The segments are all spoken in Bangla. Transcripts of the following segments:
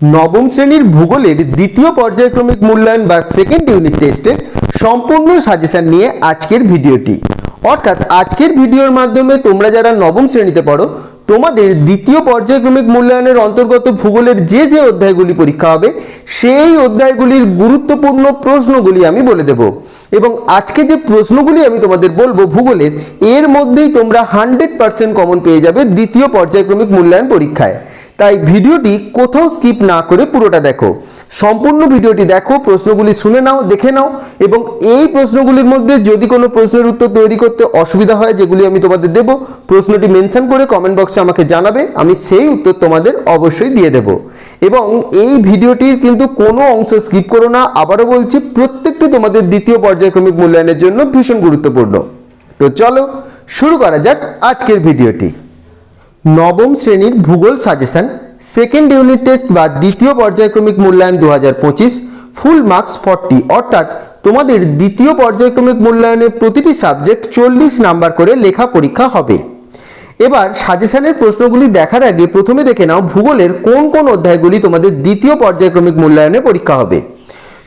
নবম শ্রেণির ভূগোলের দ্বিতীয় পর্যায়ক্রমিক মূল্যায়ন বা সেকেন্ড ইউনিট টেস্টের সম্পূর্ণ সাজেশন নিয়ে আজকের ভিডিওটি। অর্থাৎ আজকের ভিডিওর মাধ্যমে তোমরা যারা নবম শ্রেণীতে পড়ো, তোমাদের দ্বিতীয় পর্যায়ক্রমিক মূল্যায়নের অন্তর্গত ভূগোলের যে যে অধ্যায়গুলি পরীক্ষা হবে, সেই অধ্যায়গুলির গুরুত্বপূর্ণ প্রশ্নগুলি আমি বলে দেব। এবং আজকে যে প্রশ্নগুলি আমি তোমাদের বলব ভূগোলের, এর মধ্যেই তোমরা হান্ড্রেড পার্সেন্ট কমন পেয়ে যাবে দ্বিতীয় পর্যায়ক্রমিক মূল্যায়ন পরীক্ষায়। তাই ভিডিওটি কোথাও স্কিপ না করে পুরোটা দেখো। সম্পূর্ণ ভিডিওটি দেখো, প্রশ্নগুলি শুনে নাও, দেখে নাও এবং এই প্রশ্নগুলির মধ্যে যদি কোনো প্রশ্নের উত্তর তৈরি করতে অসুবিধা হয়, যেগুলি আমি তোমাদের দেব, প্রশ্নটি মেনশন করে কমেন্ট বক্সে আমাকে জানাবে, আমি সেই উত্তর তোমাদের অবশ্যই দিয়ে দেব। এবং এই ভিডিওটির কিন্তু কোনো অংশ স্কিপ করো না, আবারও বলছি, প্রত্যেকটি তোমাদের দ্বিতীয় পর্যায়ক্রমিক মূল্যায়নের জন্য ভীষণ গুরুত্বপূর্ণ। তো চলো, শুরু করা যাক আজকের ভিডিওটি। নবম শ্রেণির ভূগোল সাজেশন সেকেন্ড ইউনিট টেস্ট বা দ্বিতীয় পর্যায়ক্রমিক মূল্যায়ন দু হাজার পঁচিশ ফুল মার্কস ফর্টি অর্থাৎ তোমাদের দ্বিতীয় পর্যায়ক্রমিক মূল্যায়নে প্রতিটি সাবজেক্ট চল্লিশ নাম্বার করে লেখা পরীক্ষা হবে। এবার সাজেশনের প্রশ্নগুলি দেখার আগে প্রথমে দেখে নাও ভূগোলের কোন কোন অধ্যায়গুলি তোমাদের দ্বিতীয় পর্যায়ক্রমিক মূল্যায়নে পরীক্ষা হবে।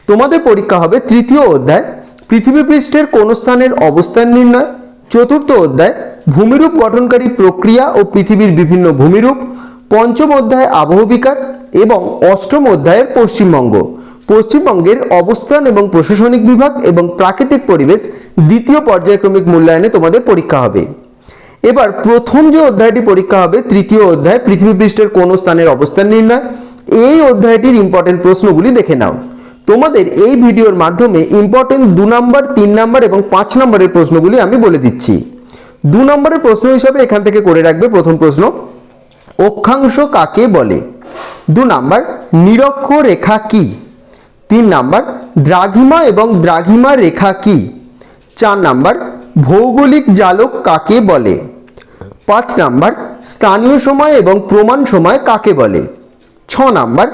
তোমাদের পরীক্ষা হবে তৃতীয় অধ্যায় পৃথিবী পৃষ্ঠের কোন স্থানের অবস্থান নির্ণয়, চতুর্থ অধ্যায় ভূমিরূপ গঠনকারী প্রক্রিয়া ও পৃথিবীর বিভিন্ন ভূমিরূপ, পঞ্চম অধ্যায় আবহবিকার এবং অষ্টম অধ্যায়ের পশ্চিমবঙ্গ। পশ্চিমবঙ্গের অবস্থান এবং প্রশাসনিক বিভাগ এবং প্রাকৃতিক পরিবেশ দ্বিতীয় পর্যায়ক্রমিক মূল্যায়নে তোমাদের পরীক্ষা হবে। এবার প্রথম যে অধ্যায়টি পরীক্ষা হবে, তৃতীয় অধ্যায় পৃথিবী পৃষ্ঠের কোন স্থানের অবস্থান নির্ণয়, এই অধ্যায়টির ইম্পর্টেন্ট প্রশ্নগুলি দেখে নাও। তোমাদের এই ভিডিওর মাধ্যমে ইম্পর্টেন্ট দু নম্বর, তিন নম্বর এবং পাঁচ নম্বরের প্রশ্নগুলি আমি বলে দিচ্ছি। দু নম্বরের প্রশ্ন হিসাবে এখান থেকে করে রাখবে প্রথম প্রশ্ন। অক্ষাংশ কাকে বলে? দু নাম্বার নিরক্ষ রেখা কি? তিন নাম্বার, দ্রাঘিমা এবং দ্রাঘিমা রেখা কি? চার নাম্বার, ভৌগোলিক জালক কাকে বলে? পাঁচ নাম্বার, স্থানীয় সময় এবং প্রমাণ সময় কাকে বলে? ছ নাম্বার,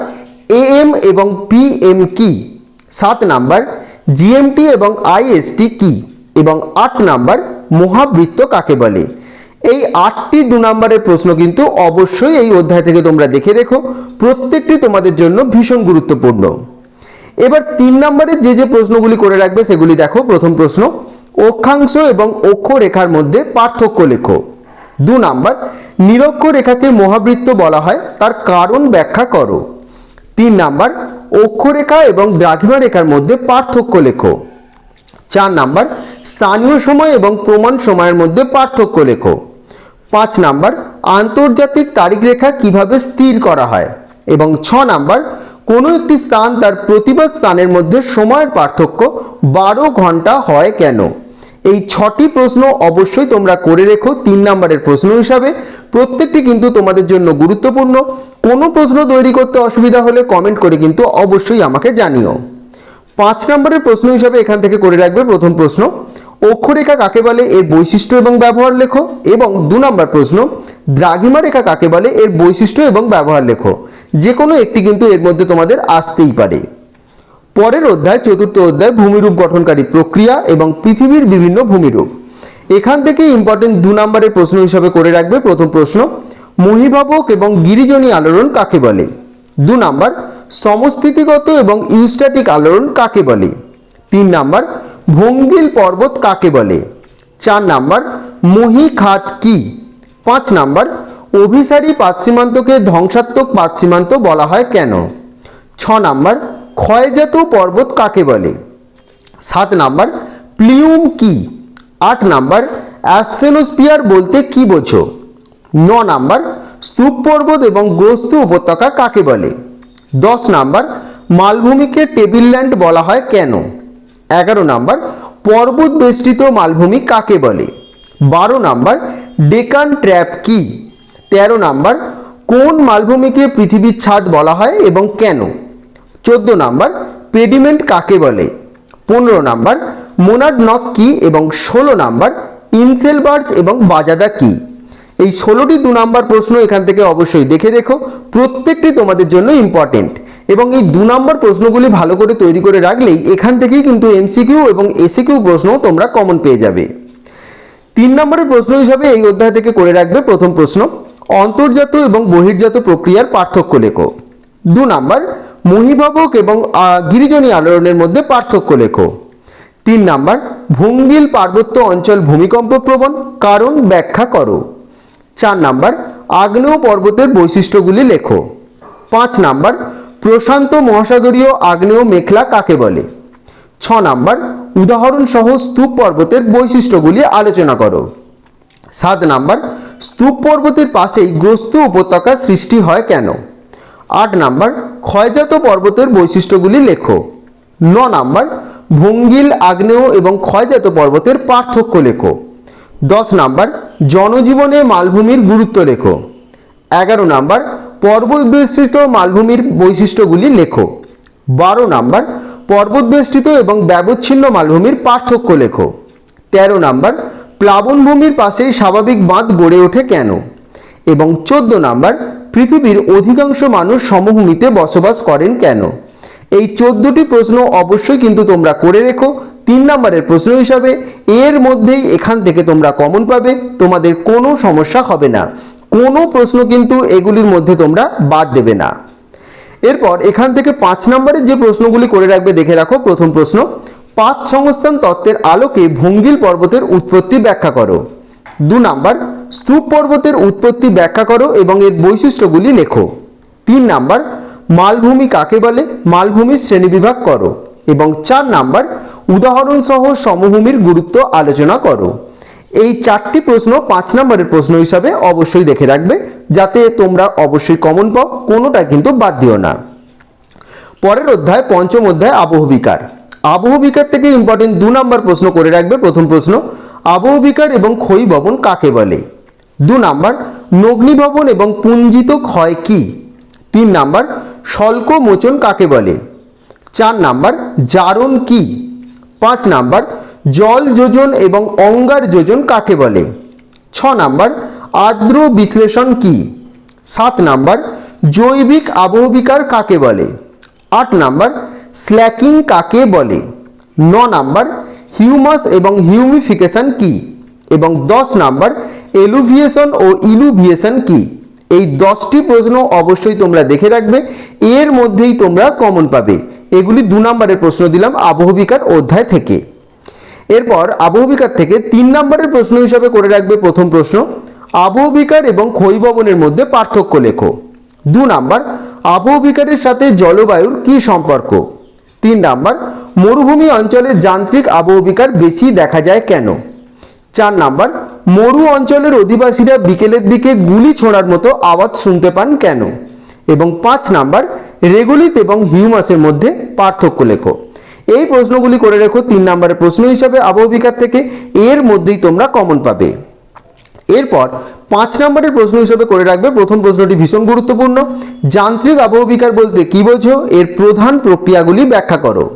এএম এবং পিএম কি? সাত নাম্বার, জিএমটি এবং আইএসটি কি? এবং আট নাম্বার মহাবৃত্ত কাকে বলে? এই আটটি দু নম্বরের প্রশ্ন কিন্তু অবশ্যই এই অধ্যায় থেকে তোমরা দেখে রেখো। প্রত্যেকটি তোমাদের জন্য ভীষণ গুরুত্বপূর্ণ। এবার তিন নম্বরের যে যে প্রশ্নগুলি করে রাখবে সেগুলি দেখো। প্রথম প্রশ্ন, অক্ষাংশ এবং অক্ষরেখার মধ্যে পার্থক্য লেখো। দু নাম্বার, নিরক্ষ রেখাকে মহাবৃত্ত বলা হয়, তার কারণ ব্যাখ্যা করো। তিন নাম্বার, অক্ষরেখা এবং দ্রাঘিমা রেখার মধ্যে পার্থক্য লেখো। চার নাম্বার, স্থানীয় সময় এবং প্রমাণ সময়ের মধ্যে পার্থক্য লেখো। পাঁচ নাম্বার, আন্তর্জাতিক তারিখ রেখা কীভাবে স্থির করা হয়? এবং ছ নাম্বার, কোনো একটি স্থান তার প্রতিবাদ স্থানের মধ্যে সময়ের পার্থক্য বারো ঘণ্টা হয় কেন? এই ছটি প্রশ্ন অবশ্যই তোমরা করে রেখো তিন নম্বরের প্রশ্ন হিসাবে। প্রত্যেকটি কিন্তু তোমাদের জন্য গুরুত্বপূর্ণ। কোনো প্রশ্ন তৈরি করতে অসুবিধা হলে কমেন্ট করে কিন্তু অবশ্যই আমাকে জানিও। পাঁচ নম্বরের প্রশ্ন হিসাবে এখান থেকে করে রাখবে প্রথম প্রশ্ন। অক্ষরেখা কাকে বলে? এর বৈশিষ্ট্য এবং ব্যবহার লেখো। এবং দু নম্বর প্রশ্ন দ্রাঘিমা রেখা কাকে বলে? এর বৈশিষ্ট্য এবং ব্যবহার লেখো। যে কোনো একটি কিন্তু এর মধ্যে তোমাদের আসতেই পারে। পরের অধ্যায়, চতুর্থ অধ্যায়, ভূমিরূপ গঠনকারী প্রক্রিয়া এবং পৃথিবীর বিভিন্ন ভূমিরূপ। এখান থেকে ইম্পর্টেন্ট দু নম্বরের প্রশ্ন হিসাবে করে রাখবে প্রথম প্রশ্ন, মহিভাবক এবং গিরিজনী আলোড়ন কাকে বলে? দু নাম্বার সমস্থিতিগত এবং ইউস্ট্যাটিক আলোড়ন কাকে বলে? তিন নাম্বার, ভঙ্গিল পর্বত কাকে বলে? চার নাম্বার মহিখাত কি? পাঁচ নাম্বার, অভিসারী পাতসীমান্তকে ধ্বংসাত্মক পাতসীমান্ত বলা হয় কেন? ছ নাম্বার, ক্ষয়জাত পর্বত কাকে বলে? সাত নাম্বার, প্লিউম কি? আট নাম্বার অ্যাসেনোস্পিয়ার বলতে কি বোঝো? ন নাম্বার, স্তূপ পর্বত এবং গ্রস্ত উপত্যকা কাকে বলে? দশ নাম্বার, মালভূমিকে টেবিল ল্যান্ড বলা হয় কেন? এগারো নাম্বার, পর্বত বেষ্টিত মালভূমি কাকে বলে? বারো নাম্বার, ডেকান ট্র্যাপ কি? তেরো নাম্বার, কোন মালভূমিকে পৃথিবীর ছাদ বলা হয় এবং কেন? চোদ্দ নাম্বার, পেডিমেন্ট কাকে বলে? পনেরো নাম্বার, মোনাড নক কি এবং ষোলো নাম্বার ইনসেলবার্জ এবং বাজাদা কি? এই ষোলোটি দু নাম্বার প্রশ্ন এখান থেকে অবশ্যই দেখে রেখো প্রত্যেকটি তোমাদের জন্য ইম্পর্টেন্ট এবং এই দু নম্বর প্রশ্নগুলি ভালো করে তৈরি করে রাখলেই এখান থেকেই কিন্তু এমসিকিউ এবং এসিকিউ প্রশ্ন তোমরা কমন পেয়ে যাবে। তিন নম্বরের প্রশ্ন হিসাবে এই অধ্যায় থেকে করে রাখবে প্রথম প্রশ্ন, অন্তর্জাত এবং বহির্জাত প্রক্রিয়ার পার্থক্য লেখো। দু নাম্বার মহিভাবক এবং গিরিজনী আলোড়নের মধ্যে পার্থক্য লেখো। তিন নাম্বার, ভঙ্গিল পার্বত্য অঞ্চল ভূমিকম্প প্রবণ, কারণ ব্যাখ্যা করো। চার নাম্বার, আগ্নেয় পর্বতের বৈশিষ্ট্যগুলি লেখো। পাঁচ নাম্বার, প্রশান্ত মহাসাগরীয় আগ্নেয় মেখলা কাকে বলে? ছ নাম্বার উদাহরণ সহ স্তূপ পর্বতের বৈশিষ্ট্যগুলি আলোচনা করো। সাত নাম্বার, স্তূপ পর্বতের পাশেই গ্রস্ত উপত্যকা সৃষ্টি হয় কেন? আট নাম্বার, ক্ষয়জাত পর্বতের বৈশিষ্ট্যগুলি লেখো। ন নাম্বার, ভঙ্গিল আগ্নেয় এবং ক্ষয়জাত পর্বতের পার্থক্য লেখো। দশ নাম্বার, জনজীবনে মালভূমির গুরুত্ব লেখো। এগারো নাম্বার পর্বত বেষ্টিত মালভূমির বৈশিষ্ট্যগুলি লেখো। বারো নাম্বার পর্বত বেষ্টিত এবং ব্যবচ্ছিন্ন মালভূমির পার্থক্য লেখো। তেরো নাম্বার, প্লাবনভূমির পাশেই স্বাভাবিক বাঁধ গড়ে ওঠে কেন? এবং চোদ্দ নাম্বার, পৃথিবীর অধিকাংশ মানুষ সমভূমিতে বসবাস করেন কেন? এই চোদ্দটি প্রশ্ন অবশ্যই কিন্তু তোমরা করে রেখো তিন নম্বরের প্রশ্ন হিসাবে, এর মধ্যেই এখান থেকে তোমরা কমন পাবে, তোমাদের কোনো সমস্যা হবে না। কোনো প্রশ্ন কিন্তু এগুলির মধ্যে তোমরা বাদ দেবে না। এরপর এখান থেকে পাঁচ নম্বরের যে প্রশ্নগুলি করে রাখবে, দেখে রাখো প্রথম প্রশ্ন। পাঁচ সংস্থান তত্ত্বের আলোকে ভঙ্গিল পর্বতের উৎপত্তি ব্যাখ্যা করো। দু নাম্বার, স্তূপ পর্বতের উৎপত্তি ব্যাখ্যা করো এবং এর বৈশিষ্ট্যগুলি লেখো। তিন নাম্বার, মালভূমি কাকে বলে? মালভূমির শ্রেণীবিভাগ করো। এবং চার নাম্বার উদাহরণ সহ সমভূমির গুরুত্ব আলোচনা করো। এই চারটি প্রশ্ন পাঁচ নম্বরের প্রশ্ন হিসাবে অবশ্যই দেখে রাখবে, যাতে তোমরা অবশ্যই কমন পাও, কোনোটা কিন্তু বাদ দিও না। পরের অধ্যায়, পঞ্চম অধ্যায় আবহবিকার আবহবিকার থেকে ইম্পর্টেন্ট দু নম্বর প্রশ্ন করে রাখবে, প্রথম প্রশ্ন আবহবিকার এবং ক্ষয়ী ভবন কাকে বলে? দু নাম্বার, নগ্নি ভবন এবং পুঞ্জিত ক্ষয় কি? তিন নাম্বার স্বল্প মোচন কাকে বলে? চার নাম্বার, জারণ কি? পাঁচ নাম্বার, জল যোজন এবং অঙ্গার যোজন কাকে বলে? ছ নাম্বার, আর্দ্র বিশ্লেষণ কি? সাত নাম্বার, জৈবিক আবহবিকার কাকে বলে? আট নাম্বার, স্ল্যাকিং কাকে বলে? ন নাম্বার, হিউমাস এবং হিউমিফিকেশন কি? এবং দশ নাম্বার, এলুভিয়েশন ও ইলুভিয়েশন কি? এই দশটি প্রশ্ন অবশ্যই তোমরা দেখে রাখবে, এর মধ্যেই তোমরা কমন পাবে। এগুলি দু নম্বরের প্রশ্ন দিলাম আবহবিকার অধ্যায় থেকে। এরপর আবহবিকার থেকে তিন নম্বরের প্রশ্ন হিসাবে করে রাখবে প্রথম প্রশ্ন আবহবিকার এবং ক্ষয়ভবনের মধ্যে পার্থক্য লেখো। দু নাম্বার আবহবিকারের সাথে জলবায়ুর কি সম্পর্ক? তিন নাম্বার, মরুভূমি অঞ্চলে যান্ত্রিক আবহবিকার বেশি দেখা যায় কেন? চার নাম্বার, মরু অঞ্চলের অধিবাসীরা বিকেলের দিকে গুলি ছোঁড়ার মতো আওয়াজ শুনতে পান কেন? এবং পাঁচ নাম্বার রেগুলিত এবং হিউমাসের মধ্যে পার্থক্য লেখো। এই প্রশ্নগুলি করে রেখো তিন নম্বরের প্রশ্ন হিসাবে আবহবিকার থেকে এর মধ্যেই তোমরা কমন পাবে। এরপর পাঁচ নম্বরের প্রশ্ন হিসেবে করে রাখবে, প্রথম প্রশ্নটি ভীষণ গুরুত্বপূর্ণ। যান্ত্রিক আবহবিকার বলতে কি বোঝো? এর প্রধান প্রক্রিয়াগুলি ব্যাখ্যা করো।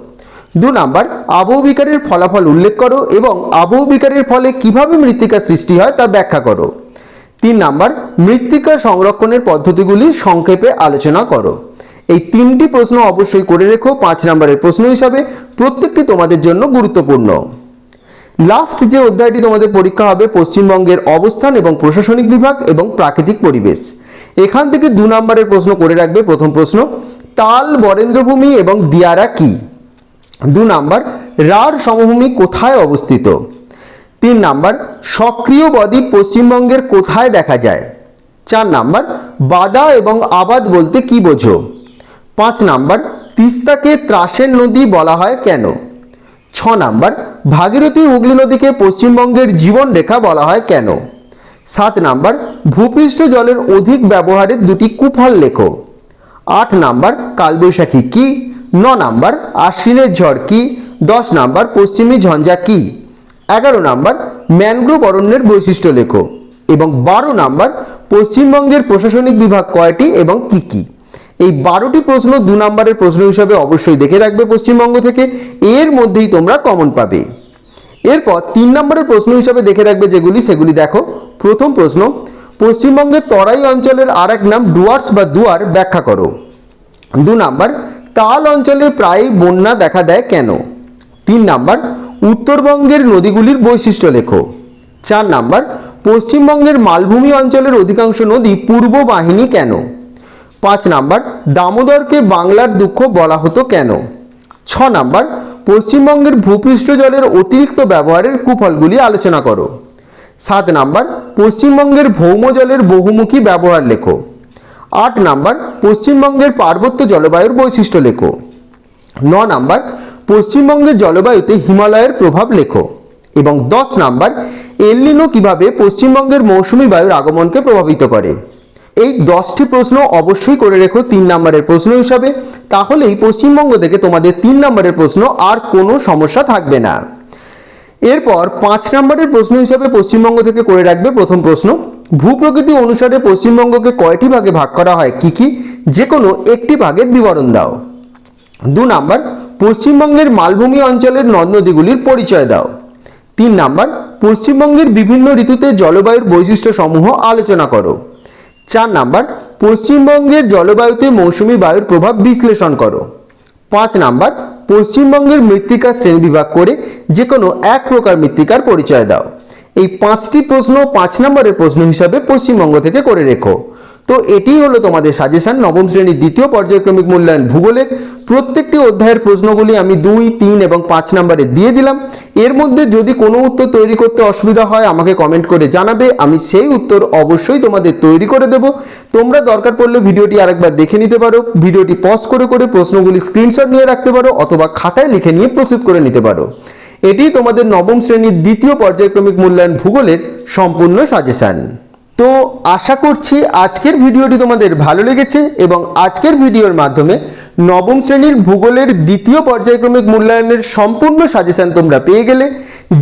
দু নাম্বার, আবহবিকারের ফলাফল উল্লেখ করো এবং আবহবিকারের ফলে কীভাবে মৃত্তিকা সৃষ্টি হয় তা ব্যাখ্যা করো। তিন নাম্বার, মৃত্তিকা সংরক্ষণের পদ্ধতিগুলি সংক্ষেপে আলোচনা করো। এই তিনটি প্রশ্ন অবশ্যই করে রেখো, পাঁচ নম্বরের প্রশ্ন হিসাবে। প্রত্যেকটি তোমাদের জন্য গুরুত্বপূর্ণ। লাস্ট যে অধ্যায়টি তোমাদের পরীক্ষা হবে, পশ্চিমবঙ্গের অবস্থান এবং প্রশাসনিক বিভাগ এবং প্রাকৃতিক পরিবেশ। এখান থেকে দু নম্বরের প্রশ্ন করে রাখবে, প্রথম প্রশ্ন, তাল বরেন্দ্রভূমি এবং দিয়ারা কি? দু নাম্বার, রাঢ় সমভূমি কোথায় অবস্থিত? তিন নাম্বার, সক্রিয় বদ্বীপ পশ্চিমবঙ্গের কোথায় দেখা যায়? চার নাম্বার, বাদা এবং আবাদ বলতে কি বোঝো? পাঁচ নাম্বার, তিস্তাকে ত্রাসের নদী বলা হয় কেন? ছ নাম্বার, ভাগীরথী হুগলি নদীকে পশ্চিমবঙ্গের জীবনরেখা বলা হয় কেন? সাত নাম্বার, ভূপৃষ্ঠ জলের অধিক ব্যবহারের দুটি কুফল লেখো। আট নাম্বার, কালবৈশাখী কি? ন নাম্বার, আশ্বিনের ঝড় কি? দশ নাম্বার, পশ্চিমী ঝঞ্ঝা কি? এগারো নাম্বার, ম্যানগ্রোভ অরণ্যের বৈশিষ্ট্য লেখো। এবং বারো নাম্বার, পশ্চিমবঙ্গের প্রশাসনিক বিভাগ কয়টি এবং কি কি? এই বারোটি প্রশ্ন দু নম্বরের প্রশ্ন হিসাবে অবশ্যই দেখে রাখবে পশ্চিমবঙ্গ থেকে। এর মধ্যেই তোমরা কমন পাবে। এরপর তিন নম্বরের প্রশ্ন হিসাবে দেখে রাখবে যেগুলি, সেগুলি দেখো। প্রথম প্রশ্ন, পশ্চিমবঙ্গের তরাই অঞ্চলের আর এক নাম ডুয়ার্স বা দুয়ার ব্যাখ্যা করো। দু নাম্বার, তাল অঞ্চলে প্রায় বন্যা দেখা দেয় কেন? তিন নাম্বার, উত্তরবঙ্গের নদীগুলির বৈশিষ্ট্য লেখো। চার নাম্বার, পশ্চিমবঙ্গের মালভূমি অঞ্চলের অধিকাংশ নদী পূর্ব বাহিনী কেন? পাঁচ নাম্বার, দামোদরকে বাংলার দুঃখ বলা হতো কেন? ছ নাম্বার, পশ্চিমবঙ্গের ভূপৃষ্ঠ জলের অতিরিক্ত ব্যবহারের কুফলগুলি আলোচনা করো। সাত নাম্বার, পশ্চিমবঙ্গের ভৌম জলের বহুমুখী ব্যবহার লেখো। আট নাম্বার, পশ্চিমবঙ্গের পার্বত্য জলবায়ুর বৈশিষ্ট্য লেখো। ন নাম্বার, পশ্চিমবঙ্গের জলবায়ুতে হিমালয়ের প্রভাব লেখো। এবং দশ নাম্বার, এলনিনো কীভাবে পশ্চিমবঙ্গের মৌসুমী বায়ুর আগমনকে প্রভাবিত করে? এই দশটি প্রশ্ন অবশ্যই করে রেখো তিন নম্বরের প্রশ্ন হিসাবে। তাহলেই পশ্চিমবঙ্গ থেকে তোমাদের তিন নম্বরের প্রশ্ন আর কোনো সমস্যা থাকবে না। এরপর পাঁচ নম্বরের প্রশ্ন হিসাবে পশ্চিমবঙ্গ থেকে করে রাখবে প্রথম প্রশ্ন। ভূপ্রকৃতি অনুসারে পশ্চিমবঙ্গকে কয়টি ভাগে ভাগ করা হয়? কি কি? যে কোনো একটি ভাগের বিবরণ দাও। দু নাম্বার, পশ্চিমবঙ্গের মালভূমি অঞ্চলের নদ নদীগুলির পরিচয় দাও। তিন নাম্বার, পশ্চিমবঙ্গের বিভিন্ন ঋতুতে জলবায়ুর বৈশিষ্ট্য সমূহ আলোচনা করো। চার নাম্বার, পশ্চিমবঙ্গের জলবায়ুতে মৌসুমি বায়ুর প্রভাব বিশ্লেষণ করো। পাঁচ নাম্বার, পশ্চিমবঙ্গের মৃত্তিকা শ্রেণীবিভাগ করে যে কোনো এক প্রকার মৃত্তিকার পরিচয় দাও। এই পাঁচটি প্রশ্ন পাঁচ নম্বরের প্রশ্ন হিসাবে পশ্চিমবঙ্গ থেকে করে রেখো। তো এটি হলো তোমাদের সাজেশন নবম শ্রেণির দ্বিতীয় পর্যায়ক্রমিক মূল্যায়ন ভূগোলের প্রত্যেকটি অধ্যায়ের প্রশ্নগুলি আমি দুই, তিন এবং পাঁচ নম্বরে দিয়ে দিলাম। এর মধ্যে যদি কোনো উত্তর তৈরি করতে অসুবিধা হয়, আমাকে কমেন্ট করে জানাবে। আমি সেই উত্তর অবশ্যই তোমাদের তৈরি করে দেব। তোমরা দরকার পড়লে ভিডিওটি আরেকবার দেখে নিতে পারো। ভিডিওটি পজ করে করে প্রশ্নগুলি স্ক্রিনশট নিয়ে রাখতে পারো অথবা খাতায় লিখে নিয়ে প্রস্তুত করে নিতে পারো। এটি তোমাদের নবম শ্রেণির দ্বিতীয় পর্যায়ক্রমিক মূল্যায়ন ভূগোলের সম্পূর্ণ সাজেশন তো আশা করছি আজকের ভিডিওটি তোমাদের ভালো লেগেছে এবং আজকের ভিডিওর মাধ্যমে নবম শ্রেণির ভূগোলের দ্বিতীয় পর্যায়ক্রমিক মূল্যায়নের সম্পূর্ণ সাজেশন তোমরা পেয়ে গেলে।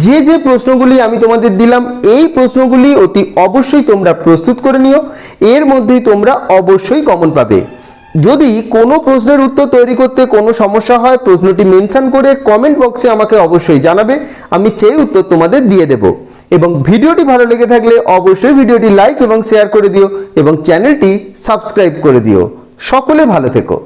যে যে প্রশ্নগুলি আমি তোমাদের দিলাম, এই প্রশ্নগুলি অতি অবশ্যই তোমরা প্রস্তুত করে নিও। এর মধ্যেই তোমরা অবশ্যই কমন পাবে। যদি কোনো প্রশ্নের উত্তর তৈরি করতে কোনো সমস্যা হয়, প্রশ্নটি মেনশন করে কমেন্ট বক্সে আমাকে অবশ্যই জানাবে। আমি সেই উত্তর তোমাদের দিয়ে দেব। এবং ভিডিওটি ভালো লেগে থাকলে অবশ্যই ভিডিওটি লাইক এবং শেয়ার করে দিও এবং চ্যানেলটি সাবস্ক্রাইব করে দিও। সকলে ভালো থেকো।